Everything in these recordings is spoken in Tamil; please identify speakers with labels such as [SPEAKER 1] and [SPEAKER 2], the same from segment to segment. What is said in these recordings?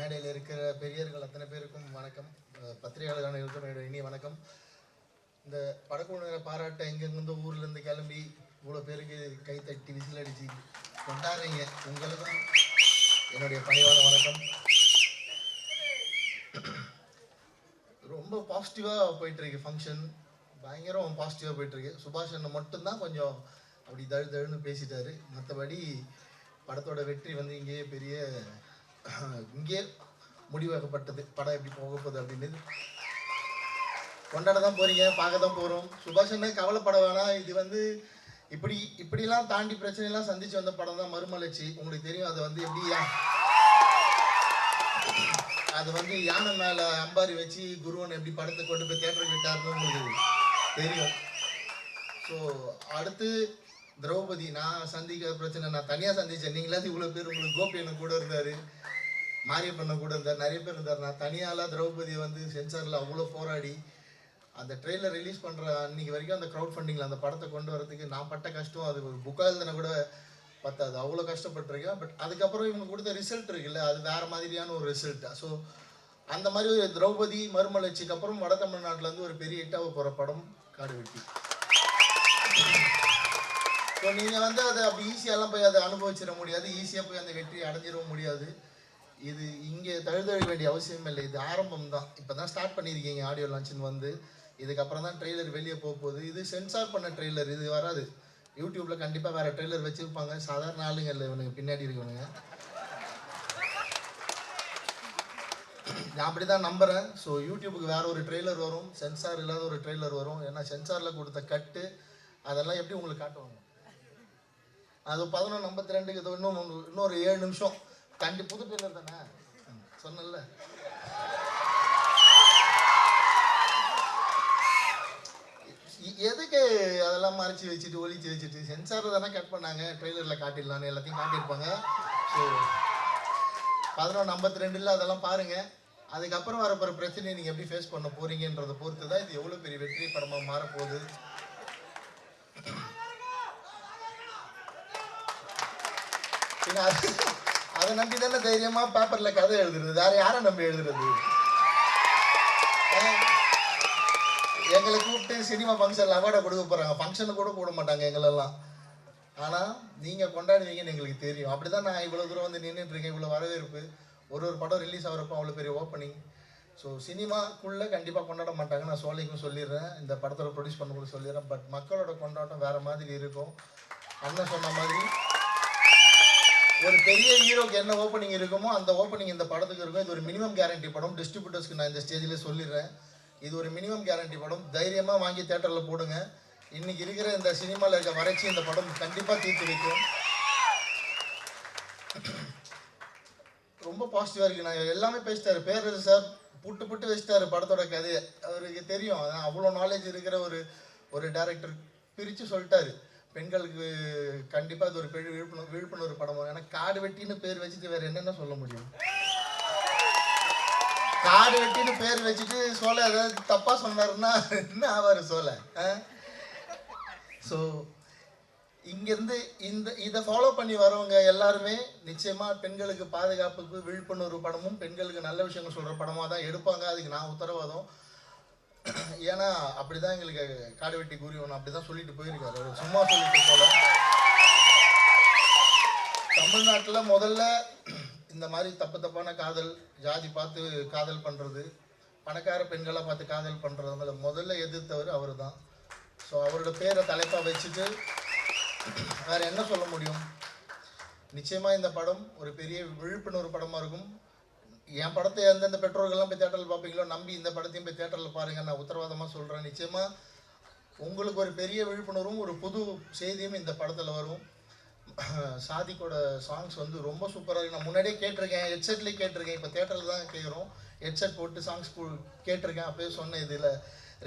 [SPEAKER 1] மேடையில் இருக்கிற பெரியர்கள் அத்தனை பேருக்கும் வணக்கம். பத்திரிகையாளர்களுக்கும் என்னுடைய இனிய வணக்கம். இந்த படக்குழுவினரை பாராட்ட எங்கெங்கிருந்து ஊர்லேருந்து கிளம்பி இவ்வளோ பேருக்கு கை தட்டி விசில் அடித்து கொண்டாடுறீங்க. உங்களுக்கும் என்னுடைய பணிவான வணக்கம். ரொம்ப பாசிட்டிவாக போயிட்டுருக்கு ஃபங்க்ஷன் பயங்கரம் பாசிட்டிவாக போயிட்டுருக்கு. சுபாஷ் அண்ணன் மட்டும்தான் கொஞ்சம் அப்படி தழு தழுன்னு பேசிட்டாரு. மற்றபடி படத்தோட வெற்றி வந்து இங்கேயே பெரிய இங்கேயே முடிவாக்கப்பட்டது படம் எப்படி போக போகுது அப்படின்னு கொண்டாட தான் போறீங்க பார்க்க தான் போகிறோம் சுபாஷ் அண்ணன் கவலைப்பட வேணாம். இது வந்து இப்படி இப்படிலாம் தாண்டி பிரச்சனைலாம் சந்திச்சு வந்த படம் தான் மறுமலர்ச்சி. உங்களுக்கு தெரியும் அது வந்து எப்படி அது வந்து யானை மேல அம்பாரி வச்சு குருவன் எப்படி படத்தை கொண்டு போய் தேட்டருக்கு விட்டாருன்னு உங்களுக்கு தெரியும். ஸோ அடுத்து திரௌபதி நான் சந்திக்கிற பிரச்சனை நான் தனியாக சந்திச்சேன். நீங்களாவது இவ்வளோ பேர் உங்களுக்கு கோபியனை கூட இருந்தார். மாரியப்பண்ண கூட இருந்தார். நிறைய பேர் இருந்தார். நான் தனியாலாம் திரௌபதி வந்து சென்சாரில் அவ்வளோ போராடி அந்த ட்ரெயிலர் ரிலீஸ் பண்ணுற அன்னைக்கு வரைக்கும் அந்த க்ரௌட் ஃபண்டிங்கில் அந்த படத்தை கொண்டு வரதுக்கு நான் பட்ட கஷ்டம். அது ஒரு புக்காக எழுதுன கூட பத்தாது. அவ்வளோ கஷ்டப்பட்டிருக்கேன். பட் அதுக்கப்புறம் இவங்க கொடுத்த ரிசல்ட் இருக்குல்ல அது வேறு மாதிரியான ஒரு ரிசல்ட்டாக ஸோ அந்த மாதிரி ஒரு திரௌபதி மறுமலர்ச்சிக்கு அப்புறம் வட தமிழ்நாட்டில் இருந்து ஒரு பெரிய ஹிட்டாக போகிற படம் காடு வெட்டி. ஸோ நீங்கள் வந்து அதை அப்படி ஈஸியாலாம் போய் அதை அனுபவிச்சிட முடியாது. ஈஸியாக போய் அந்த வெற்றியை அடைஞ்சிட முடியாது. இது இங்கே தழுதழிக்க வேண்டிய அவசியம் இல்லை. இது ஆரம்பம் தான். இப்போ தான் ஸ்டார்ட் பண்ணியிருக்கீங்க. ஆடியோ லான்ச்சின் வந்து. இதுக்கப்புறம் தான் ட்ரெய்லர் வெளியே போக போகுது. இது சென்சார் பண்ண ட்ரெய்லர் இது வராது. யூடியூப்பில் கண்டிப்பாக வேறு ட்ரெய்லர் வச்சுருப்பாங்க. சாதாரண ஆளுங்க இல்லை இவனுக்கு பின்னாடி இருக்கவனுங்க. நான் அப்படி தான் நம்புகிறேன் ஸோ யூடியூபுக்கு வேறு ஒரு ட்ரெய்லர் வரும். சென்சார் இல்லாத ஒரு ட்ரெய்லர் வரும். ஏன்னா சென்சாரில் கொடுத்த கட்டு அதெல்லாம் எப்படி உங்களுக்கு காட்டுவாங்க? அது பதினொன்று ஐம்பத்தி ரெண்டுக்கு இது இன்னும் இன்னொரு ஏழு நிமிஷம். கண்டி புது பேர் தானே? ம், சொன்னேன்ல எதுக்கு அதெல்லாம் மறைச்சி வச்சுட்டு ஒழிச்சு வச்சுட்டு? சென்சார் தானே கட் பண்ணாங்க. ட்ரெய்லரில் காட்டிடலான்னு எல்லாத்தையும் காட்டியிருப்பாங்க. ஸோ பதினொன்று ஐம்பத்தி ரெண்டில் அதெல்லாம் பாருங்கள் அதுக்கப்புறம் வரப்போகிற பிரச்சனையை நீங்கள் எப்படி ஃபேஸ் பண்ண போகிறீங்கன்றதை பொறுத்து தான் இது எவ்வளோ பெரிய வெற்றி படமாக மாறப்போகுது. பின்ன அது அதை நம்பி தானே தைரியமா பேப்பர்ல கதை எழுதுறது? வேற யாரை நம்பி எழுதுறது? எங்களை கூப்பிட்டு சினிமா ஃபங்க்ஷன்ல அவார்டை கொடுக்க போறாங்க. ஃபங்க்ஷனு கூட போட மாட்டாங்க எங்களெல்லாம். ஆனா நீங்க கொண்டாடுவீங்கன்னு எங்களுக்கு தெரியும். அப்படிதான் நான் இவ்வளவு தூரம் வந்து நின்றுட்டு இருக்கேன். இவ்வளவு வரவேற்பு. ஒரு ஒரு படம் ரிலீஸ் ஆகிறப்போ அவ்வளோ பெரிய ஓப்பனிங் ஸோ சினிமாக்குள்ளே கண்டிப்பாக கொண்டாட மாட்டாங்க. நான் சோலைக்கும் சொல்லிடுறேன். இந்த படத்தோட ப்ரொடியூஸ் பண்ண சொல்லிடுறேன். பட் மக்களோட கொண்டாட்டம் வேற மாதிரி இருக்கும். அண்ணன் சொன்ன மாதிரி ஒரு பெரிய ஹீரோக்கு என்ன ஓப்பனிங் இருக்குமோ அந்த ஓப்பனிங் இந்த படத்துக்கு இருக்கும். இது ஒரு மினிமம் கேரண்டி படம். டிஸ்ட்ரிபியூட்டர்ஸ்க்கு நான் இந்த ஸ்டேஜில் சொல்லிடுறேன். இது ஒரு மினிமம் கேரண்டி படம். தைரியமாக வாங்கி தேட்டரில் போடுங்க. இன்னைக்கு இருக்கிற இந்த சினிமாவில் இருக்க வறட்சி இந்த படம் கண்டிப்பாக தீர்த்து வைக்கும். ரொம்ப பாசிட்டிவாக இருக்கு. நான் எல்லாமே பேசிட்டாரு. பேர் சார். புட்டு புட்டு வச்சிட்டாரு படத்தோட கதையை. அவருக்கு தெரியும். அவ்வளோ நாலேஜ் இருக்கிற ஒரு ஒரு டேரக்டர் பிரித்து சொல்லிட்டாரு. பெண்களுக்கு கண்டிப்பாக அது ஒரு பெரிய விழிப்புணர்வு விழிப்புணர்வு படம். ஏன்னா காடு வெட்டின்னு பேர் வச்சுட்டு வேற என்னென்ன சொல்ல முடியும்? காடு வெட்டின்னு பேர் வச்சுட்டு சோலை ஏதாவது தப்பாக சொன்னாருன்னா என்ன ஆவார் சோலை? ஸோ இங்கேருந்து இந்த இதை ஃபாலோ பண்ணி வரவங்க எல்லாருமே நிச்சயமாக பெண்களுக்கு பாதுகாப்புக்கு விழிப்புணர்வு படமும் பெண்களுக்கு நல்ல விஷயங்கள் சொல்கிற படமாக தான் எடுப்பாங்க. அதுக்கு நான் உத்தரவாதம். ஏன்னா அப்படிதான் எங்களுக்கு காடு வெட்டி கூறி ஒன்று அப்படிதான் சொல்லிட்டு போயிருக்காரு. அவர் சும்மா சொல்லிட்டு போல. தமிழ்நாட்டில் முதல்ல இந்த மாதிரி தப்பு தப்பான காதல் ஜாதி பார்த்து காதல் பண்ணுறது பணக்கார பெண்களை பார்த்து காதல் பண்ணுறதுங்கள முதல்ல எதிர்த்தவர் அவர் தான் ஸோ அவரோட பேரை தலைப்பாக வச்சுட்டு வேறு என்ன சொல்ல முடியும்? நிச்சயமாக இந்த படம் ஒரு பெரிய விழிப்புணர்வு படமாக இருக்கும். என் படத்தை எந்தெந்த பெற்றோர்கள்லாம் போய் தேட்டரில் பார்ப்பீங்களோ நம்பி இந்த படத்தையும் போய் தேட்டரில் பாருங்கள் நான் உத்தரவாதமாக சொல்கிறேன் நிச்சயமாக உங்களுக்கு ஒரு பெரிய விழிப்புணர்வும் ஒரு புது செய்தியும் இந்த படத்தில் வரும். சாதிக்கோட சாங்ஸ் வந்து ரொம்ப சூப்பராக இருக்கு. நான் முன்னாடியே கேட்டிருக்கேன் ஹெட்செட்லேயே கேட்டிருக்கேன் இப்போ தேட்டரில் தான் கேட்குறோம் ஹெட்செட் போட்டு சாங்ஸ் கேட்டிருக்கேன் அப்போயே சொன்னேன் இதில்.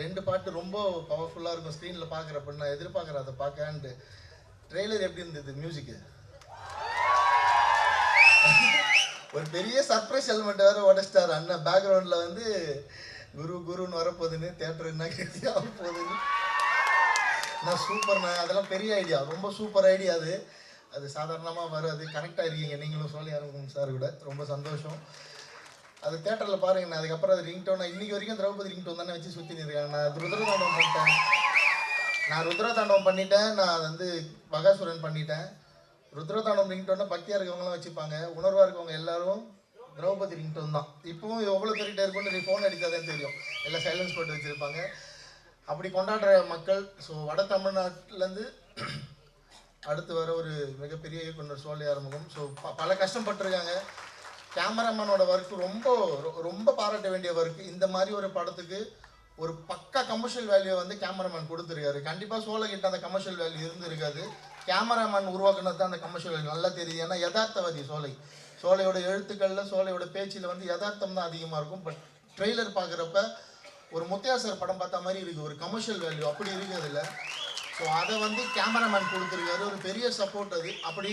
[SPEAKER 1] ரெண்டு பாட்டு ரொம்ப பவர்ஃபுல்லாக இருக்கும். ஸ்க்ரீனில் பார்க்குறப்ப நான் எதிர்பார்க்குறேன் அதை பார்க்கன்ட்டு ட்ரெய்லர் எப்படி இருந்தது மியூசிக்கு ஒரு பெரிய சர்ப்ரைஸ் எலிமெண்ட் வேற உடச்சிட்டாரு. அண்ணன் பேக்ரவுண்டில் வந்து குரு குருன்னு வரப்போகுதுன்னு தேட்டர் என்ன கேட்டு போகுதுன்னு நான் சூப்பர்ண்ணா அதெல்லாம் பெரிய ஐடியா ரொம்ப சூப்பர் ஐடியா அது. அது சாதாரணமாக வராது. கனெக்டாக இருக்கீங்க. நீங்களும் சொல்லி ஆரம்பிக்கும் சார் கூட. ரொம்ப சந்தோஷம். அது தேட்டரில் பாருங்க நான் அதுக்கப்புறம் அது ரிங்டோன் இன்னைக்கு வரைக்கும் திரௌபதி ரிங்டோன் தானே வச்சு சுற்றி இருக்காங்க நான் ருத்ரதாண்டவம் பண்ணிட்டேன். நான் ருத்ரதாண்டவம் பண்ணிட்டேன். நான் வந்து பகாசுரன் பண்ணிட்டேன். ருத்ரதானம் ரிங்டோனை பக்தியாக இருக்கவங்களாம் வச்சுப்பாங்க. உணர்வாக இருக்கவங்க எல்லாரும் திரௌபதி ரிங்டோன் தான். இப்பவும் எவ்வளோ பேர்கிட்ட இருக்கும்னு நீ ஃபோன் அடித்தாதான் தெரியும். எல்லாம் சைலன்ஸ் போட்டு வச்சுருப்பாங்க. அப்படி கொண்டாடுற மக்கள் ஸோ வட தமிழ்நாட்டிலேருந்து அடுத்து வர ஒரு மிகப்பெரிய இயக்குனர் சோழி ஆரம்பம் ஸோ பல கஷ்டப்பட்டிருக்காங்க. கேமராமேனோட ஒர்க் ரொம்ப ரொம்ப பாராட்ட வேண்டிய ஒர்க் இந்த மாதிரி ஒரு படத்துக்கு ஒரு பக்கா கமர்ஷியல் வேல்யூ வந்து கேமராமேன் கொடுத்துருக்காரு. கண்டிப்பாக சோழ கிட்ட அந்த கமர்ஷியல் வேல்யூ இருந்திருக்காது. கேமராமேன் உருவாக்குனது தான் அந்த கமர்ஷியல் வேல்யூ நல்லா தெரியுது. ஏன்னா யதார்த்தவாதி சோலை. சோலையோட எழுத்துக்களில் சோலையோட பேச்சில் வந்து யதார்த்தம் தான் அதிகமாக இருக்கும். பட் ட்ரெய்லர் பார்க்குறப்ப ஒரு முத்தியாசர் படம் பார்த்த மாதிரி இருக்குது ஒரு கமர்ஷியல் வேல்யூ அப்படி இருக்குது அதில் ஸோ அதை வந்து கேமராமேன் கொடுத்துருக்காரு. ஒரு பெரிய சப்போர்ட் அது. அப்படி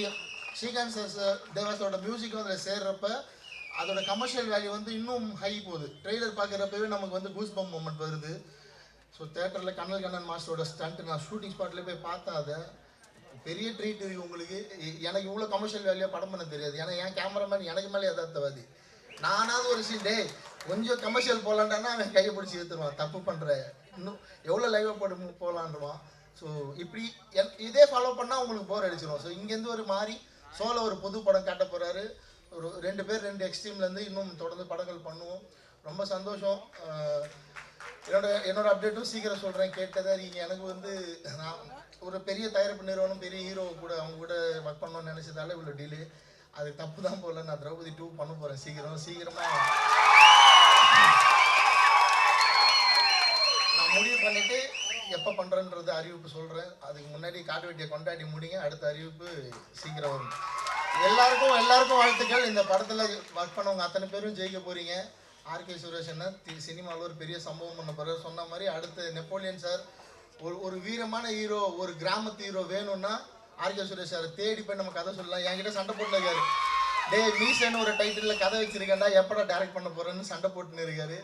[SPEAKER 1] ஸ்ரீகாந்த் சார் தேவாஸோட மியூசிக் அதில் சேர்றப்ப அதோட கமர்ஷியல் வேல்யூ வந்து இன்னும் ஹை போகுது. ட்ரெய்லர் பார்க்குறப்பவே நமக்கு வந்து கூஸ் பம் மூமெண்ட் வருது. ஸோ தேட்டரில் கண்ணல் கண்ணன் மாஸ்டரோட ஸ்டண்ட் நான் ஷூட்டிங் ஸ்பாட்டில் போய் பார்த்தேன் அதை பெரிய ட்ரீட் உங்களுக்கு எனக்கு இவ்வளோ கமர்ஷியல் வேல்யூ படம் பண்ண தெரியாது. ஏன்னா என் கேமராமேன் எனக்கு மேலே யதார்த்தவாதி. நானாவது ஒரு சீன் டே கொஞ்சம் கமர்ஷியல் போகலான்டானா அவன் கையை பிடிச்சி எடுத்துருவான் தப்பு பண்ணுற இன்னும் எவ்வளோ லைவாக போட்டு போகலான்றான் ஸோ இப்படி என்- இதே ஃபாலோ பண்ணால் உங்களுக்கு போர் அடிச்சிடும் ஸோ இங்கேருந்து ஒரு மாதிரி சோலோ ஒரு புது படம் காட்ட போகிறாரு ஒரு ரெண்டு பேர் ரெண்டு எக்ஸ்ட்ரீம்லேருந்து இன்னும் தொடர்ந்து படங்கள் பண்ணுவோம். ரொம்ப சந்தோஷம். என்னோட என்னோட அப்டேட்டும் சீக்கிரம் சொல்கிறேன் கேட்டதா இருக்கீங்க. எனக்கு வந்து நான் ஒரு பெரிய தயாரிப்பு நிறுவனம் பெரிய ஹீரோ கூட அவங்க கூட ஒர்க் பண்ணணும்னு நினச்சதால இவ்வளோ டிலே அது தப்பு தான் போல. நான் திரௌபதி டூ பண்ண போகிறேன் சீக்கிரம் சீக்கிரமாக நான் முடிவு பண்ணிட்டு எப்போ பண்ணுறேன்றது அறிவிப்பு சொல்கிறேன் அதுக்கு முன்னாடி காட்டு வெட்டியை கொண்டாடி முடிங்க. அடுத்த அறிவிப்பு சீக்கிரம் வரும். எல்லாருக்கும் எல்லாருக்கும் வாழ்த்துக்கள். இந்த படத்தில் ஒர்க் பண்ணவங்க அத்தனை பேரும் ஜெயிக்க போகிறீங்க ஆர்கே சுரேஷ் என்ன சினிமாவில் ஒரு பெரிய சம்பவம் பண்ண போகிறார் சொன்ன மாதிரி அடுத்து நெப்போலியன் சார் ஒரு ஒரு வீரமான ஹீரோ ஒரு கிராமத்து ஹீரோ வேணும்னா ஆர்கே சுரேஷ் தேடி போய் நம்ம கதை சொல்லலாம். என்கிட்ட சண்டை போட்டுருக்காரு டே மீசன்னு ஒரு டைட்டிலில் கதை வச்சிருக்கேன்டா எப்படா டேரக்ட் பண்ண போறேன்னு சண்டை போட்டுன்னு இருக்காரு.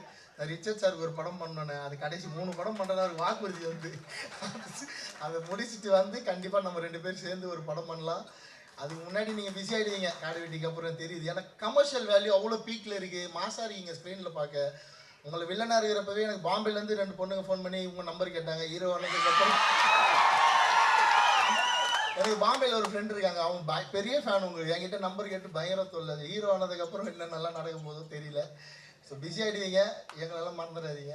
[SPEAKER 1] ரிச்சர்ட் சாருக்கு ஒரு படம் பண்ணேன் அது கடைசி மூணு படம் பண்ணுறாரு வாக்குறுதி வந்து. அதை முடிச்சுட்டு வந்து கண்டிப்பாக நம்ம ரெண்டு பேரும் சேர்ந்து ஒரு படம் பண்ணலாம். அதுக்கு முன்னாடி நீங்கள் பிஸி ஆகிடுவீங்க காடு வெட்டிக்கு அப்புறம் தெரியுது. ஏன்னா கமர்ஷியல் வேல்யூ அவ்வளோ பீக்கில் இருக்குது மாசாக இருக்கீங்க ஸ்க்ரீனில் பார்க்க உங்களை வில்லனாக இருக்கிறப்பவே எனக்கு பாம்பேலேருந்து ரெண்டு பொண்ணுங்க ஃபோன் பண்ணி உங்கள் நம்பர் கேட்டாங்க. ஹீரோ ஆனதுக்கு அப்புறம் எனக்கு பாம்பேல ஒரு ஃப்ரெண்ட் இருக்காங்க. அவங்க பய- பெரிய ஃபேன் உங்களுக்கு என்கிட்ட நம்பர் கேட்டு பயங்கர தொல்லை. ஹீரோ ஆனதுக்கப்புறம் என்ன நல்லா நடக்கும் போதும் தெரியல. ஸோ பிஸி ஆகிடுவீங்க எங்களெல்லாம் மறந்துடாதீங்க.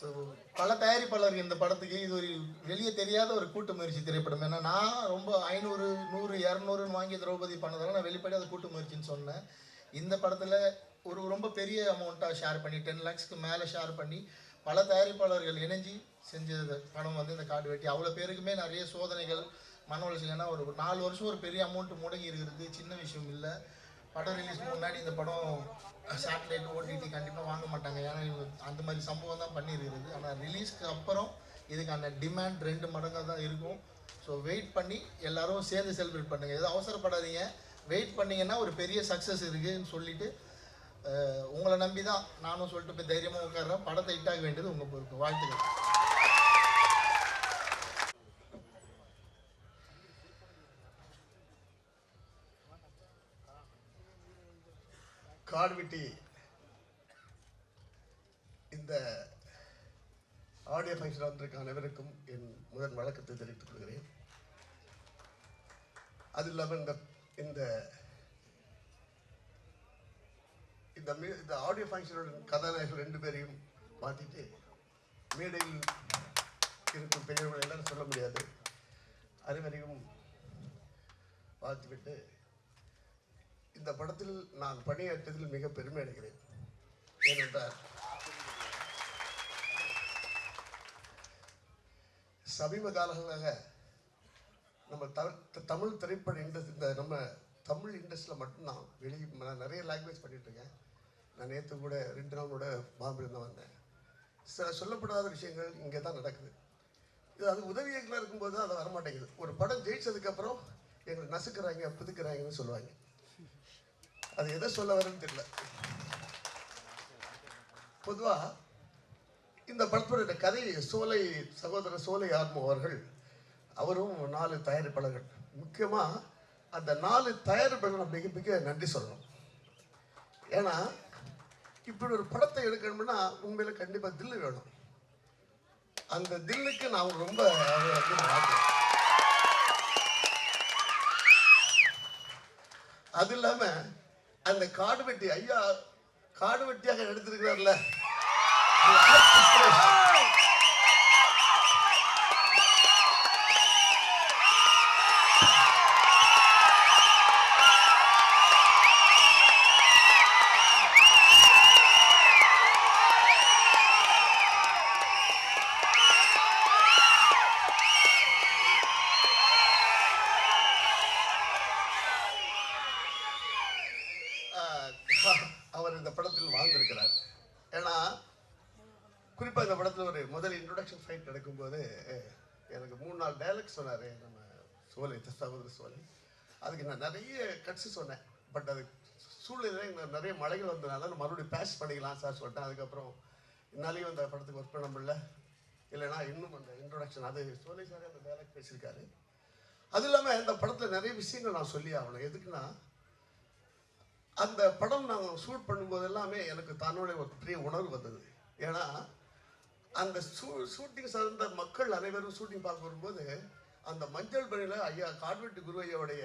[SPEAKER 1] ஸோ பல தயாரிப்பாளர்கள் இந்த படத்துக்கு இது ஒரு வெளியே தெரியாத ஒரு கூட்டு முயற்சி திரைப்படம். ஏன்னா நான் ரொம்ப ஐநூறு நூறு இரநூறுன்னு வாங்கி திரௌபதி பண்ணதால நான் வெளிப்படையாக அது கூட்டு முயற்சின்னு சொன்னேன். இந்த படத்தில் ஒரு ரொம்ப பெரிய அமௌண்ட்டாக ஷேர் பண்ணி டென் லேக்ஸ்க்கு மேலே ஷேர் பண்ணி பல தயாரிப்பாளர்கள் இணைஞ்சி செஞ்ச படம் வந்து இந்த காடு வெட்டி. அவ்வளோ பேருக்குமே நிறைய சோதனைகள் மன உளைச்சல். ஏன்னா ஒரு நாலு வருஷம் ஒரு பெரிய அமௌண்ட் முடங்கி இருக்கிறது சின்ன விஷயம் இல்லை. படம் ரிலீஸ் முன்னாடி இந்த படம் சேட்டலைட் ஓடிடி கண்டிப்பாக வாங்க மாட்டாங்க. ஏன்னா இவங்க அந்த மாதிரி சம்பவம் தான் பண்ணியிருக்கிறது. ஆனால் ரிலீஸ்க்கு அப்புறம் இதுக்கான டிமாண்ட் ரெண்டு மடங்காக தான் இருக்கும். ஸோ வெயிட் பண்ணி எல்லாரும் சேர்ந்து செலிப்ரேட் பண்ணுங்கள் எதுவும் அவசரப்படாதீங்க. வெயிட் பண்ணிங்கன்னா ஒரு பெரிய சக்ஸஸ் இருக்குதுன்னு சொல்லிட்டு உங்களை நம்பி தான் நானும் சொல்லிட்டு போய் தைரியமாக உட்காடுறேன் படத்தை ஹிட்டாக வேண்டியது உங்கள் பொறுப்பு. வாழ்த்துக்கள்.
[SPEAKER 2] கார்விட்டி இந்த ஆடியோ ஃபங்க்ஷன் வந்திருக்க அனைவருக்கும் என் முதல் வழக்கத்தை தெரிவித்துக் கொள்கிறேன். அது இல்லாமல் இந்த இந்த இந்த மீ- இந்த ஆடியோ ஃபங்க்ஷனோட கதாநாயகர்கள் ரெண்டு பேரையும் மாற்றிட்டு மேடையில் இருக்கும் பெரியவர்கள் எல்லாம் சொல்ல முடியாது. அனைவரையும் பார்த்துவிட்டு இந்த படத்தில் நான் பணியாற்றியதில் மிக பெருமை அடைகிறேன். ஏனென்றால் சமீப காலங்களாக நம்ம த- தமிழ் திரைப்பட இண்டஸ்ட்ரி இந்த நம்ம தமிழ் இண்டஸ்ட்ரியில் மட்டும்தான் வெளியே நான் நிறைய லாங்குவேஜ் பண்ணிகிட்ருக்கேன் இருக்கேன். நான் நேற்று கூட ரெண்டு நாள் கூட பாம்பேல தான் வந்தேன். சில சொல்லப்படாத விஷயங்கள் இங்கே தான் நடக்குது. இது அது உதவி இயக்குனர் இருக்கும்போது தான் அது வரமாட்டேங்குது. ஒரு படம் ஜெயிச்சதுக்கப்புறம் எங்களை நசுக்கிறாங்க புதுக்கிறாங்கன்னு சொல்லுவாங்க. அது எதை சொல்ல வரும்னு தெரியல. பொதுவாக இந்த படத்தோட கதை சோலை சகோதரர் சோலை ஆத்ம அவர்கள் அவரும் நாலு தயாரிப்பாளர்கள் முக்கியமாக அந்த நாலு தயாரிப்பாளர்கள் மிக மிக நன்றி சொல்லணும். ஏன்னா இப்படி ஒரு படத்தை எடுக்கணும்னா உண்மையில கண்டிப்பா தில்லு வேணும். அந்த தில்லுக்கு நான் ரொம்ப அது இல்லாம அந்த காடு வெட்டி ஐயா காடு வெட்டியாக எடுத்திருக்கிறார்ல. இன்ட்ரோடக்ஷன் நடக்கும்போது எனக்கு மூணு நாள் டைலக்ட் சொன்னார் நம்ம சோலை சகோதர சோலை அதுக்கு நான் நிறைய கட்சி சொன்னேன். பட் அது சூழ்நிலை நிறைய மழைகள் வந்ததுனால நான் மறுபடியும் பேஷ் பண்ணிக்கலாம் சார் சொல்லிட்டேன். அதுக்கப்புறம் என்னாலையும் அந்த படத்துக்கு ஒர்க் பண்ண முடியல. இல்லைன்னா இன்னும் அந்த இன்ட்ரொடக்ஷன் அது சோலை சார் அந்த டைலாக் பேசியிருக்காரு. அது இல்லாமல் இந்த படத்தில் நிறைய விஷயங்கள் நான் சொல்லி ஆகணும். எதுக்குன்னா அந்த படம் நாங்கள் ஷூட் பண்ணும்போது எல்லாமே எனக்கு தன்னோட ஒரு பெரிய உணர்வு வந்தது. ஏன்னா அந்த ஷூ ஷூட்டிங் சார்ந்த மக்கள் அனைவரும் ஷூட்டிங் பார்க்க வரும்போது அந்த மஞ்சள் பணியில் ஐயா காட்வெட்டி குரு ஐயாவுடைய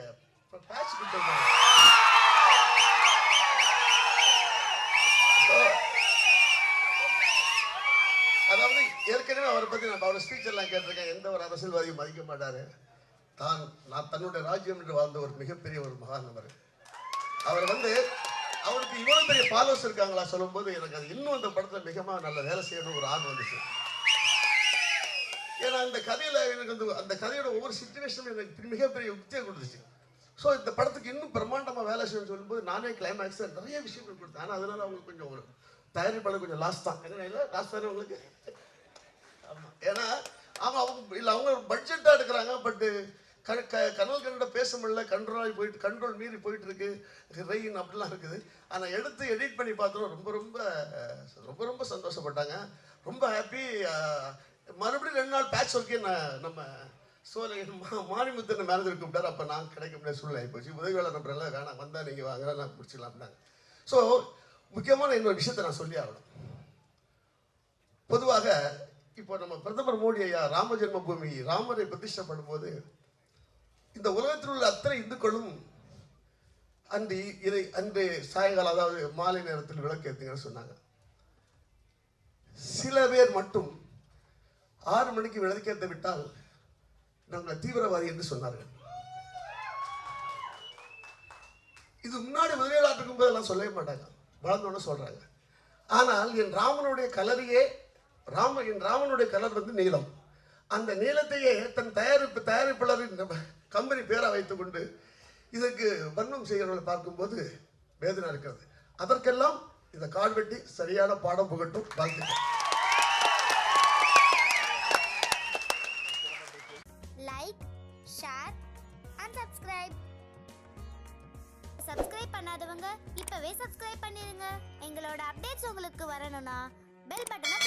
[SPEAKER 2] பேட்ச் கொடுத்துருந்தாங்க அதாவது ஏற்கனவே அவரை பற்றி நான் அவரோட ஸ்பீச் எல்லாம் கேட்டிருக்கேன். எந்த ஒரு அரசியல்வாதியும் மதிக்க மாட்டாரு. தான் நான் தன்னுடைய ராஜ்யம் என்று வாழ்ந்த ஒரு மிகப்பெரிய ஒரு மகான் அவர். அவர் வந்து அவருக்கு இவ்வளவு பெரிய ஃபாலோஸ் இருக்காங்களா சொல்லும்போது எனக்கு அது இன்னும் அந்த படத்துல மிகமா நல்ல வேலை செய்யணும் ஒரு ஆர்வம் வந்துச்சு. ஏன்னா அந்த கதையில எனக்கு அந்த அந்த கதையோட ஒவ்வொரு சுச்சுவேஷனும் எனக்கு மிகப்பெரிய யுக்தியை கொடுத்துச்சு. ஸோ இந்த படத்துக்கு இன்னும் பிரம்மாண்டமாக வேலை செய்யணும்னு சொல்லும்போது நானே கிளைமேக்ஸ் நிறைய விஷயங்கள் கொடுத்தேன். ஆனால் அதனால அவங்களுக்கு கொஞ்சம் ஒரு தயாரிப்பாளர் கொஞ்சம் லாஸ் தான். என்ன இல்லை லாஸ் தானே உங்களுக்கு ஆமாம் ஏன்னா ஆமாம் அவங்க இல்லை அவங்க பட்ஜெட்டாக எடுக்கிறாங்க பட்டு க க கனல் கண்ட பேச முடியல கண்ட்ரோல் போயிட்டு கண்ட்ரோல் மீறி போயிட்டு இருக்கு ரெயின் அப்படிலாம் இருக்குது. ஆனால் எடுத்து எடிட் பண்ணி பார்த்தோம் ரொம்ப ரொம்ப ரொம்ப ரொம்ப சந்தோஷப்பட்டாங்க. ரொம்ப ஹாப்பி மறுபடியும் ரெண்டு நாள் பேட்ச் ஒர்க்கே நான் நம்ம சோழ மா- மாரிமுத்தன் மேனேஜர் கூப்பிட்டார். அப்போ நான் கிடைக்க முடியாத சூழ்நிலை போச்சு உதவியாளர் நம்பரெல்லாம் வேணாம் வந்தால் நீங்கள் வாங்க நான் முடிச்சிடலாம் அப்படின்னாங்க. ஸோ முக்கியமான இன்னொரு விஷயத்தை நான் சொல்லி ஆகணும். பொதுவாக இப்போ நம்ம பிரதமர் மோடி ஐயா ராம ஜென்மபூமி ராமரை பிரதிஷ்டப்படும் போது இந்த உலகத்தில் உள்ள அத்தனை இந்துக்களும் அன்று இதை அன்று சாயங்காலம் அதாவது மாலை நேரத்தில் விளக்கேற்றுங்கன்னு சொன்னாங்க. சில பேர் மட்டும் ஆறு மணிக்கு விளக்கேற்ற விட்டால் நாங்கள் தீவிரவாதி என்று சொன்னார்கள். இது முன்னாடி முதலியாளர் இருக்கும் போதெல்லாம் சொல்லவே மாட்டாங்க. வளர்ந்தோன்னு சொல்றாங்க. ஆனால் என் ராமனுடைய கலரையே ராம என் ராமனுடைய கலர் வந்து நீளம் அந்த நீளத்தையே தன் தயாரிப்பு தயாரிப்பாளரின் நம்ம கம்பெனி பேரை வைத்துக்கொண்டு இதற்கு வர்ணம் செய்கிறவர்களை பார்க்கும்போது வேதனை இருக்கிறது. அதற்கெல்லாம் இந்த கால்வெட்டி சரியான பாடம் புகட்டும் வாழ்த்துக்கள்.
[SPEAKER 3] Like share and subscribe subscribe பண்ணாதவங்க இப்பவே சப்ஸ்கிரைப் பண்ணிருங்க. எங்களோட அப்டேட்ஸ் உங்களுக்கு வரணும்னா பெல் பட்டனை